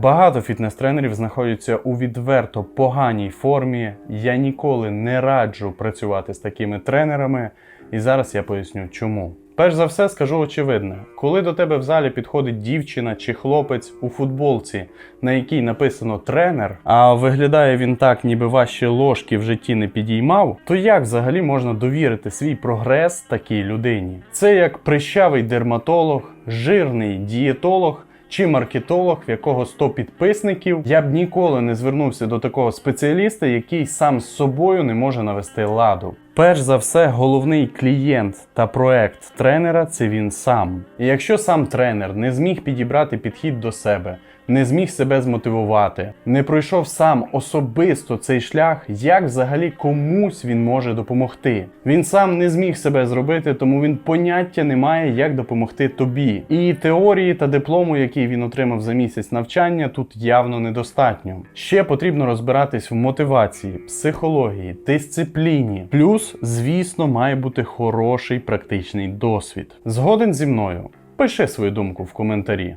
Багато фітнес-тренерів знаходяться у відверто поганій формі. Я ніколи не раджу працювати з такими тренерами, і зараз я поясню чому. Перш за все скажу очевидне, коли до тебе в залі підходить дівчина чи хлопець у футболці, на якій написано тренер, а виглядає він так, ніби ваші ложки в житті не підіймав, то як взагалі можна довірити свій прогрес такій людині? Це як прищавий дерматолог, жирний дієтолог. Чи маркетолог, в якого 100 підписників, я б ніколи не звернувся до такого спеціаліста, який сам з собою не може навести ладу. Перш за все, головний клієнт та проект тренера це він сам. І якщо сам тренер не зміг підібрати підхід до себе, не зміг себе змотивувати, не пройшов сам особисто цей шлях, як взагалі комусь він може допомогти. Він сам не зміг себе зробити, тому він поняття не має, як допомогти тобі. І теорії та диплому, який він отримав за місяць навчання, тут явно недостатньо. Ще потрібно розбиратись в мотивації, психології, дисципліні. Плюс, звісно, має бути хороший практичний досвід. Згоден зі мною. Пиши свою думку в коментарі.